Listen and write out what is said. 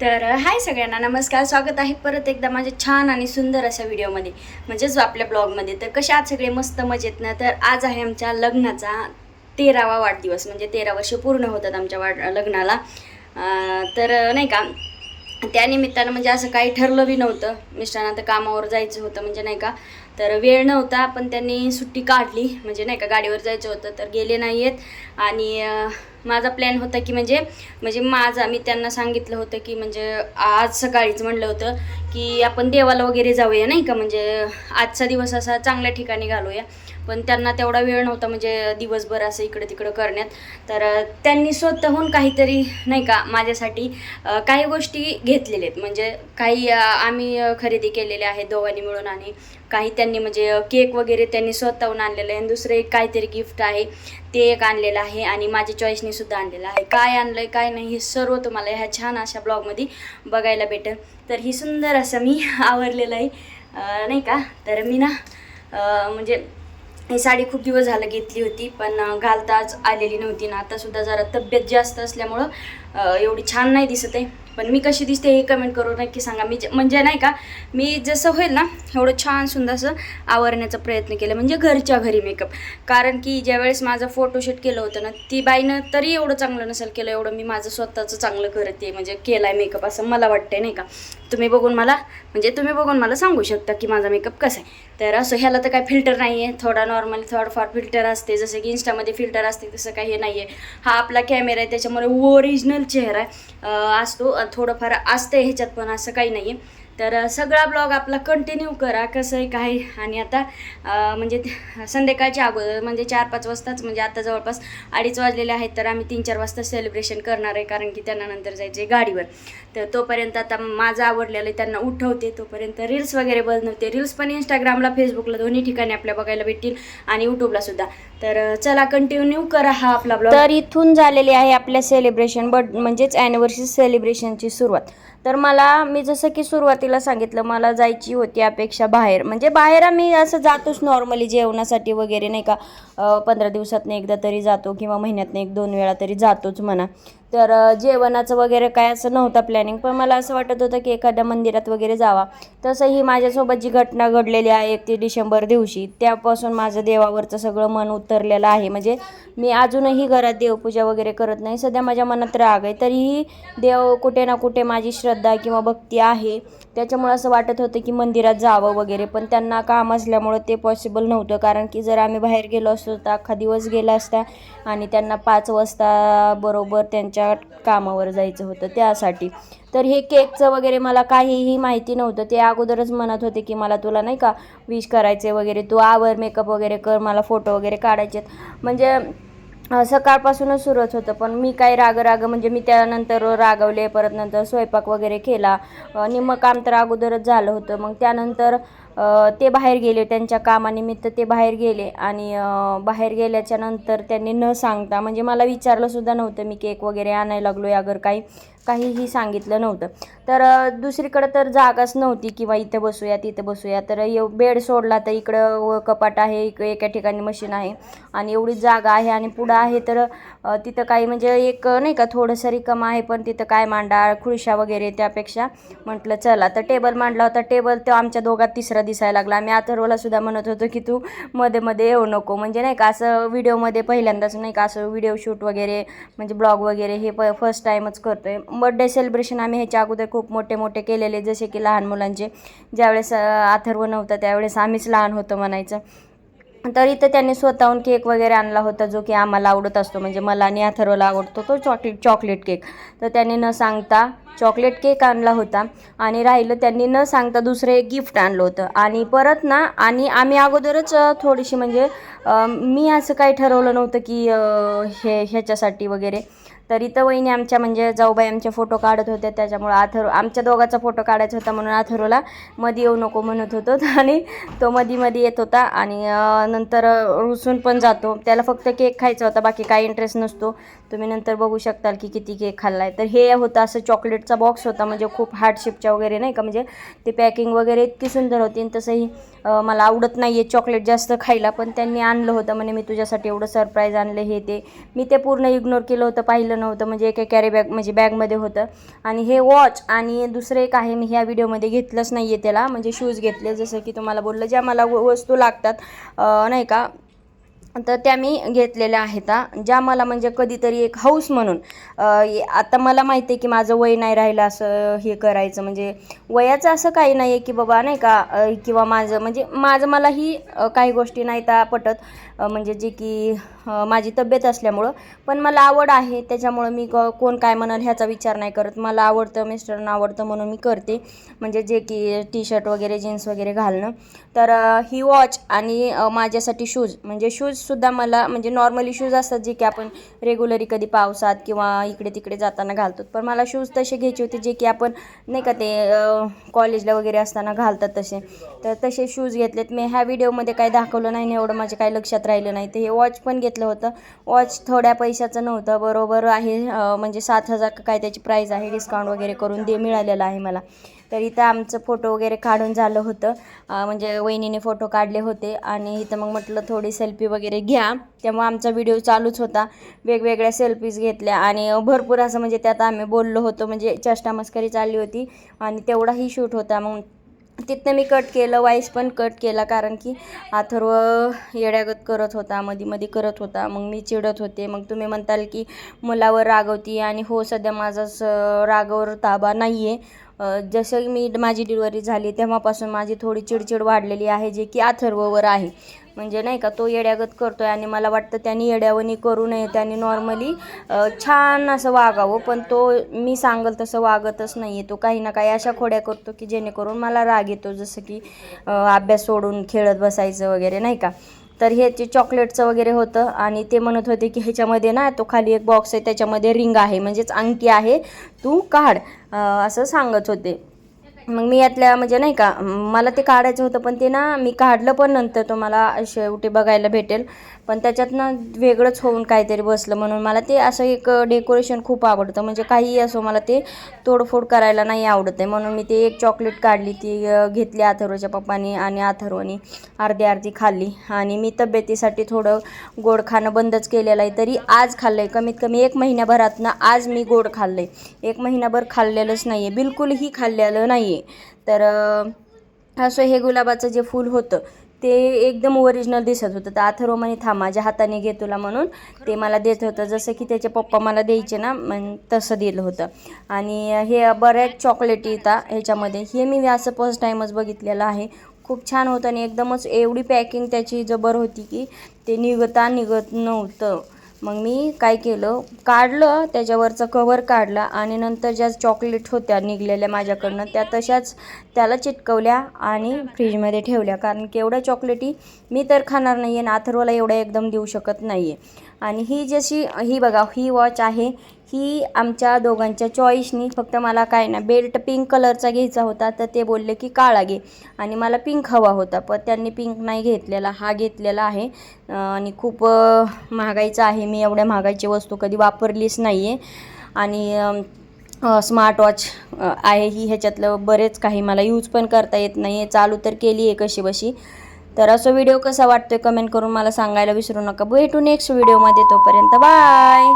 तर हाय सगळ्यांना नमस्कार स्वागत आहे परत एकदा माझ्या छान आणि सुंदर अशा व्हिडिओमध्ये म्हणजेच आपल्या ब्लॉगमध्ये. तर कशा आज सगळे? मस्त मजेत ना? तर आज आहे आमच्या लग्नाचा तेरावा वाढदिवस म्हणजे तेरा वर्ष पूर्ण होतात आमच्या वाढ लग्नाला. तर नाही का त्यानिमित्तानं म्हणजे असं काही ठरलं बी नव्हतं. मिस्टरांना तर कामावर जायचं होतं म्हणजे नाही का तर वेळ नव्हता पण त्यांनी सुट्टी काढली. म्हणजे नाही का गाडीवर जायचं होतं तर गेले नाही आहेत आणि माझा प्लॅन होता की म्हणजे म्हणजे माझा मी त्यांना सांगितलं होतं की म्हणजे आज सकाळीच म्हणलं होतं की आपण देवाला वगैरे जाऊया नाही का? म्हणजे आजचा दिवस असा चांगल्या ठिकाणी घालूया. पण त्यांना तेवढा वेळ नव्हता म्हणजे दिवसभर असं इकडं तिकडं करण्यात. तर त्यांनी स्वतःहून काहीतरी नाही का माझ्यासाठी काही गोष्टी घेतलेल्या आहेत. म्हणजे काही आम्ही खरेदी केलेल्या आहेत दोघांनी मिळून आणि काही त्यांनी म्हणजे केक वगैरे त्यांनी स्वतःहून आणलेलं आहे. आणि दुसरं एक काहीतरी गिफ्ट आहे ते एक आणलेलं आहे आणि माझ्या चॉईसने सुद्धा आणलेलं आहे. काय आणलं आहे काय नाही हे सर्व तुम्हाला ह्या छान अशा ब्लॉगमध्ये बघायला भेटेल. तर ही सुंदर असं मी आवरलेलं आहे. नाही का? तर मी ना म्हणजे ही साडी खूप दिवस झालं घेतली होती पण घालताच आलेली नव्हती ना. आतासुद्धा जरा तब्येत जास्त असल्यामुळं एवढी छान नाही दिसत आहे. पण मी कशी दिसते हे कमेंट करून नक्की सांगा. मी जे- म्हणजे नाही का मी जसं होईल ना एवढं छान सुंदर असं आवरण्याचा प्रयत्न केला. म्हणजे घरच्या घरी मेकअप कारण की ज्यावेळेस माझं फोटोशूट केलं होतं ना ती बाईनं तरी एवढं चांगलं नसेल केलं एवढं मी माझं स्वतःचं चांगलं करते. म्हणजे केलं आहे मेकअप असं मला वाटतंय नाही का. तुम्ही बघून मला म्हणजे तुम्ही बघून मला सांगू शकता की माझा मेकअप कसा आहे. तर असं ह्याला तर काय फिल्टर नाही आहे थोडा नॉर्मली थोडंफार फिल्टर असते. जसं की इंस्टामध्ये फिल्टर असते तसं काही हे नाही आहे हा आपला कॅमेरा आहे त्याच्यामुळे ओरिजिनल चेहरा आहे असतो. थोडंफार असतं ह्याच्यात पण असं काही नाही आहे तर सगळा ब्लॉग आपला कंटिन्यू करा कसं आहे काय. आणि आता म्हणजे संध्याकाळच्या अगोदर म्हणजे चार पाच वाजताच म्हणजे आता जवळपास अडीच वाजलेले आहेत तर आम्ही तीन चार वाजता सेलिब्रेशन करणार आहे कारण की त्यांना नंतर जायचे गाडीवर. तर तोपर्यंत आता माझं आवडलेलं त्यांना उठवते. तोपर्यंत रील्स वगैरे बनवते रील्स पण इंस्टाग्रामला फेसबुकला दोन्ही ठिकाणी आपल्या बघायला भेटतील आणि यूट्यूबला सुद्धा. तर चला कंटिन्यू करा हा आपला ब्लॉग तर इथून झालेली आहे आपल्या सेलिब्रेशन बट म्हणजेच ॲनिव्हर्सरी सेलिब्रेशनची सुरुवात. तर मला मी जसं की सुरुवातीला सांगितलं मला जायची होती अपेक्षा बाहेर. म्हणजे बाहेर आम्ही असं जातोच नॉर्मली जेवणासाठी वगैरे नाही का? पंधरा दिवसातनं एकदा तरी जातो किंवा महिन्यातनं एक दोन वेळा तरी जातोच म्हणा. तर जेवणाचं वगैरे काय असं नव्हतं प्लॅनिंग पण मला असं वाटत होतं की एखाद्या मंदिरात वगैरे जावा. तसंही माझ्यासोबत जी घटना घडलेली आहे एकतीस डिसेंबर दिवशी त्यापासून माझं देवावरचं सगळं मन उतरलेलं आहे. म्हणजे मी अजूनही घरात देवपूजा वगैरे करत नाही. सध्या माझ्या मनात राग आहे. तरीही देव कुठे ना कुठे माझी श्रद्धा किंवा भक्ती आहे. त्याच्यामुळं असं वाटत होतं की मंदिरात जावं वगैरे पण त्यांना काम असल्यामुळं ते पॉसिबल नव्हतं. कारण की जर आम्ही बाहेर गेलो असतो तर अख्खा दिवस गेला असता आणि त्यांना पाच वाजता बरोबर त्यांच्या कामावर जायचं होतं त्यासाठी. तर हे केकचं वगैरे मला काहीही माहिती नव्हतं. ते अगोदरच म्हणत होते की मला तुला नाही का विश करायचे वगैरे तू आवर मेकअप वगैरे कर मला फोटो वगैरे काढायचे म्हणजे सकाळपासूनच सुरुवात होतं. पण मी काय राग राग म्हणजे मी त्यानंतर रागवले परत नंतर स्वयंपाक वगैरे केला. निम्मं काम तर अगोदरच झालं होतं. मग त्यानंतर ते बाहेर गेले त्यांच्या कामानिमित्त ते बाहेर गेले आणि बाहेर गेल्याच्यानंतर त्यांनी न सांगता म्हणजे मला विचारलंसुद्धा नव्हतं मी केक वगैरे आणायला लागलो या अगर काही. काहीही सांगितलं नव्हतं. तर दुसरीकडं तर जागाच नव्हती किंवा इथं बसूया तिथं बसूया. तर येऊ बेड सोडला तर इकडं व कपाट आहे इक एका ठिकाणी मशीन आहे आणि एवढी जागा आहे आणि पुढं आहे तर तिथं काही म्हणजे एक नाही का थोडंसं रिकम आहे पण तिथं काय मांडा खुर्शा वगैरे त्यापेक्षा म्हटलं चला. तर टेबल मांडला होता. टेबल तो आमच्या दोघात तिसरा दिसायला लागला. आम्ही अथर्वला सुद्धा म्हणत होतो की तू मध्ये मध्ये येऊ नको. म्हणजे नाही का असं व्हिडिओमध्ये पहिल्यांदाच नाही का असं व्हिडिओ शूट वगैरे म्हणजे ब्लॉग वगैरे हे प फर्स्ट टाईमच आहे बड्डे सेलिब्रेशन आम्ही ह्याच्या अगोदर खूप मोठे मोठे केलेले जसे की लहान मुलांचे. ज्यावेळेस अथर्व नव्हता त्यावेळेस आम्हीच लहान होतो म्हणायचं. तर इथं त्यांनी स्वतःहून केक वगैरे आणला होता जो की आम्हाला आवडत असतो. म्हणजे मला आणि अथर्वला आवडतो तो चॉकलेट चॉकलेट केक तर त्यांनी न सांगता चॉकलेट केक आणला होता. आणि राहिलं त्यांनी न सांगता दुसरं एक गिफ्ट आणलं होतं. आणि परत ना आणि आम्ही अगोदरच थोडीशी म्हणजे मी असं काही ठरवलं नव्हतं की हे ह्याच्यासाठी वगैरे. तर इथं वहिनी आमच्या म्हणजे जाऊबाई आमचे फोटो काढत होत्या त्याच्यामुळं अथर्व आमच्या दोघाचा फोटो काढायचा होता म्हणून अथर्वला मध्ये येऊ नको म्हणत होतो. आणि तो मधी मध्ये येत होता आणि नंतर रुसून पण जातो. त्याला फक्त केक खायचा होता बाकी काही इंटरेस्ट नसतो. तुम्ही नंतर बघू शकताल की किती केक खाल्ला आहे तर हे होतं असं चॉकलेटचा बॉक्स होता म्हणजे खूप हार्डशिपच्या वगैरे नाही का म्हणजे ते पॅकिंग वगैरे इतकी सुंदर होती आणि तसंही मला आवडत नाही आहे चॉकलेट जास्त खायला पण त्यांनी आणलं होतं. म्हणे मी तुझ्यासाठी एवढं सरप्राईज आणलं हे ते. मी ते पूर्ण इग्नोर केलं होतं पाहिलं नव्हतं म्हणजे एका कॅरी बॅग म्हणजे बॅगमध्ये होतं. आणि हे वॉच आणि दुसरं एक आहे मी ह्या व्हिडिओमध्ये घेतलंच नाही आहे त्याला. म्हणजे शूज घेतले जसं की तुम्हाला बोललं ज्या मला व- वस्तू लागतात नाही का? तर त्या मी घेतलेल्या आहेत ज्या मला म्हणजे कधीतरी एक हौस म्हणून आता मला माहिती आहे की माझं वय नाही राहिलं असं हे करायचं. म्हणजे वयाचं असं काही नाही आहे की बाबा नाही का? किंवा माझं म्हणजे माझं मलाही काही गोष्टी नाही त्या पटत. म्हणजे जे की माझी तब्येत असल्यामुळं. पण मला आवड आहे त्याच्यामुळं मी क- कोण काय म्हणाल ह्याचा विचार नाही करत. मला आवडतं मिस्टरांना आवडतं म्हणून मी करते. म्हणजे जे की टी शर्ट वगैरे जीन्स वगैरे घालणं. तर ही वॉच आणि माझ्यासाठी शूज. म्हणजे शूजसुद्धा मला म्हणजे नॉर्मली शूज असतात जे की आपण रेग्युलरी कधी पावसात किंवा इकडे तिकडे जाताना घालतो. पण मला शूज तसे घ्यायचे होते जे की आपण नाही का ते कॉलेजला वगैरे असताना घालतात तसे. तर तसे शूज घेतलेत. मी ह्या व्हिडिओमध्ये काही दाखवलं नाही एवढं माझ्या काही लक्षात राहिलं नाही. तर हे वॉच पण घेतलं होतं. वॉच थोड्या पैशाचं नव्हतं. बरोबर आहे. म्हणजे सात हजार काय त्याची प्राईज आहे. डिस्काउंट वगैरे करून दे मिळालेलं आहे मला. तर इथं आमचं फोटो वगैरे काढून झालं होतं. म्हणजे वहिनीने फोटो काढले होते. आणि इथं मग म्हटलं थोडी सेल्फी वगैरे घ्या. त्यामुळे आमचा व्हिडिओ चालूच होता. वेगवेगळ्या सेल्फीज घेतल्या. आणि भरपूर असं म्हणजे त्यात आम्ही बोललो होतो. म्हणजे चष्टामस्करी चालली होती. आणि तेवढाही शूट होता. मग तिथनं मी कट केलं वाईस पण कट केला कारण की अथर्व येड्यागत करत होता मध्ये मध्ये करत होता मग मी चिडत होते. मग तुम्ही म्हणताल की मुलावर रागवती आणि हो सध्या माझा स रागावर ताबा नाही आहे जसं मी माझी डिलिव्हरी झाली तेव्हापासून माझी थोडी चिडचिड वाढलेली आहे जे की अथर्ववर आहे. म्हणजे नाही का तो येड्यागत करतो आहे आणि मला वाटतं त्यांनी येड्यावणी करू नये त्यांनी नॉर्मली छान असं वागावं पण तो मी सांगल तसं वागतच नाही आहे तो काही ना काही अशा खोड्या करतो की जेणेकरून मला राग येतो जसं की अभ्यास सोडून खेळत बसायचं वगैरे नाही का? तर ह्याचे चॉकलेटचं वगैरे होतं आणि ते म्हणत होते की ह्याच्यामध्ये ना तो खाली एक बॉक्स आहे त्याच्यामध्ये रिंग आहे म्हणजेच अंगठी आहे तू काढ असं सांगत होते. मग मी यातल्या म्हणजे नाही का मला ते काढायचं होतं पण ते ना मी काढलं पण नंतर तुम्हाला शेवटी बघायला भेटेल. पण त्याच्यातनं वेगळंच होऊन काहीतरी बसलं म्हणून मला ते असं एक डेकोरेशन खूप आवडतं. म्हणजे काहीही असो मला ते तोडफोड करायला नाही आवडत आहे म्हणून मी ते एक चॉकलेट काढली ती घेतली अथर्वच्या पप्पानी आणि अथर्वनी अर्धी अर्धी खाल्ली. आणि मी तब्येतीसाठी थोडं गोड खाणं बंदच केलेलं आहे. तरी आज खाल्लं आहे कमीत कमी एक महिन्याभरातनं आज मी गोड खाल्लं आहे एक महिनाभर खाल्लेलंच नाही आहे बिलकुलही खाल्लेलं नाही आहे तर असं हे गुलाबाचं जे फूल होतं ते एकदम ओरिजिनल दिसत होतं. तर अथर्व म्हणे माझ्या हाताने घे तुला म्हणून. ते मला देत होतं. जसं की त्याचे पप्पा मला द्यायचे ना मग तसं दिलं होतं. आणि हे बऱ्याच चॉकलेटी येतात ह्याच्यामध्ये. हे मी असं फर्स्ट टाईमच बघितलेलं आहे. खूप छान होतं आणि एकदमच एवढी पॅकिंग त्याची जबर होती की ते निघता निघत नव्हतं. मग मी काय केलं? काढलं त्याच्यावरचं कवर काढला आणि नंतर ज्या चॉकलेट होत्या निघलेल्या माझ्याकडनं त्या तशाच त्याला चिटकवल्या आणि फ्रीजमध्ये ठेवल्या. कारण की एवढ्या चॉकलेटी मी तर खाणार नाही आहे आणि अथर्वला एवढ्या एकदम देऊ शकत नाही आहे आणि ही जशी ही बघा ही वॉच आहे. ही आमच्या दोघांच्या चॉईसनी फक्त मला काय ना बेल्ट पिंक कलरचा घ्यायचा होता तर ते बोलले की काळा घे. आणि मला पिंक हवा होता पण त्यांनी पिंक नाही घेतलेला हा घेतलेला आहे. आणि खूप महागाईचा आहे. मी एवढ्या महागाईची वस्तू कधी वापरलीच नाही आहे आणि स्मार्ट वॉच आहे ही ह्याच्यातलं बरेच काही मला यूज पण करता येत नाही आहे चालू तर केली आहे कशी बशी तर असं व्हिडिओ कसा वाटतोय कमेंट करून मला सांगायला विसरू नका. भेटू नेक्स्ट व्हिडिओमध्ये तोपर्यंत बाय